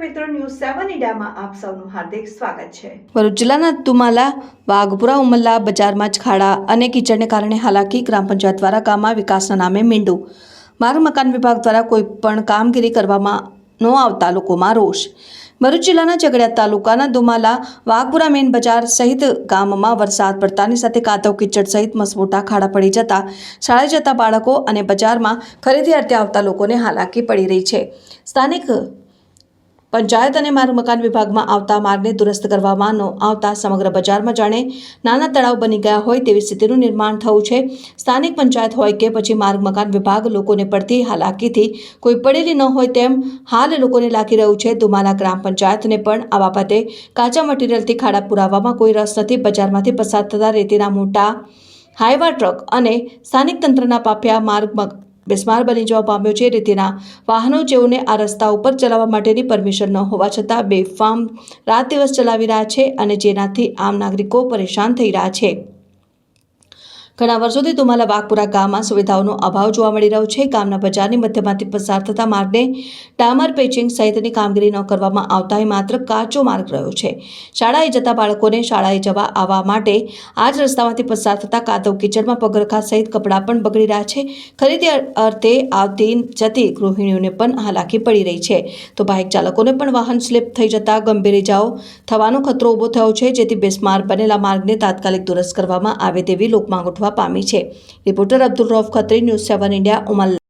મીડિયામાં આપ સૌનું હાર્દિક સ્વાગત છે. ભરૂચ જિલ્લાના તુમાલા, વાઘપુરા, ઉમલ્લા, બજારમાં જ ખાડા અને કીચડને કારણે હાલાકી ગ્રામ પંચાયત દ્વારા ગામમાં વિકાસના નામે મીંડું. માર્ગ મકાન વિભાગ દ્વારા કોઈ પણ કામગીરી કરવામાં ન આવતા લોકોમાં રોષ. ભરૂચ જિલ્લાના ઝઘડિયા તાલુકાના દુમાલા વાઘપુરા મેન બજાર સહિત ગામમાં વરસાદ પડતાની સાથે કાતવ કીચડ સહિત મસમોટા ખાડા પડી જતા શાળાએ જતા બાળકો અને બજારમાં ખરીદી અર્થે આવતા લોકોને હાલાકી પડી રહી છે. સ્થાનિક પંચાયત અને માર્ગ મકાન વિભાગમાં આવતા માર્ગને દુરસ્ત કરવામાં ન આવતા સમગ્ર બજારમાં જાણે નાના તળાવ બની ગયા હોય તેવી સ્થિતિનું નિર્માણ થયું છે. સ્થાનિક પંચાયત હોય કે પછી માર્ગ મકાન વિભાગ લોકોને પડતી હાલાકીથી કોઈ પડેલી ન હોય તેમ હાલ લોકોને લાગી રહ્યું છે. દુમાલા ગ્રામ પંચાયતને પણ આ બાબતે કાચા મટીરિયલથી ખાડા પુરાવામાં કોઈ રસ નથી. બજારમાંથી પસાર થતા રેતીના મોટા હાઈવા ટ્રક અને સ્થાનિક તંત્રના પાપિયા માર્ગ બિસ્માર બની જવા પામ્યો છે રીતિના વાહનો જેઓને આ રસ્તા ઉપર ચલાવવા માટેની પરમિશન ન હોવા છતાં બેફામ રાત દિવસ ચલાવી રહ્યા છે અને જેનાથી આમ નાગરિકો પરેશાન થઈ રહ્યા છે. ઘણા વર્ષોથી તુમાલા વાઘપુરા ગામમાં સુવિધાઓનો અભાવ જોવા મળી રહ્યો છે. ગામના બજારની મધ્યમાંથી પસાર થતા માર્ગને ડામર પેચિંગ સહિતની કામગીરી ન કરવામાં આવતા એ માત્ર કાચો માર્ગ રહ્યો છે. શાળાએ જતા બાળકોને શાળાએ જવા આવવા માટે આ જ રસ્તામાંથી પસાર થતા કાદવ કિચડમાં પગરખા સહિત કપડાં પણ બગડી રહ્યા છે. ખરીદી અર્થે આવતી જતી ગૃહિણીઓને પણ હાલાકી પડી રહી છે. તો બાઇક ચાલકોને પણ વાહન સ્લીપ થઈ જતા ગંભીર ઇજાઓ થવાનો ખતરો ઊભો થયો છે. જેથી બેસ્માર બનેલા માર્ગને તાત્કાલિક દુરસ્ત કરવામાં આવે તેવી લોકમાંગ ઉઠવા પામી છે. Reporter Abdul Rauf Khatri news seven India ઉમલ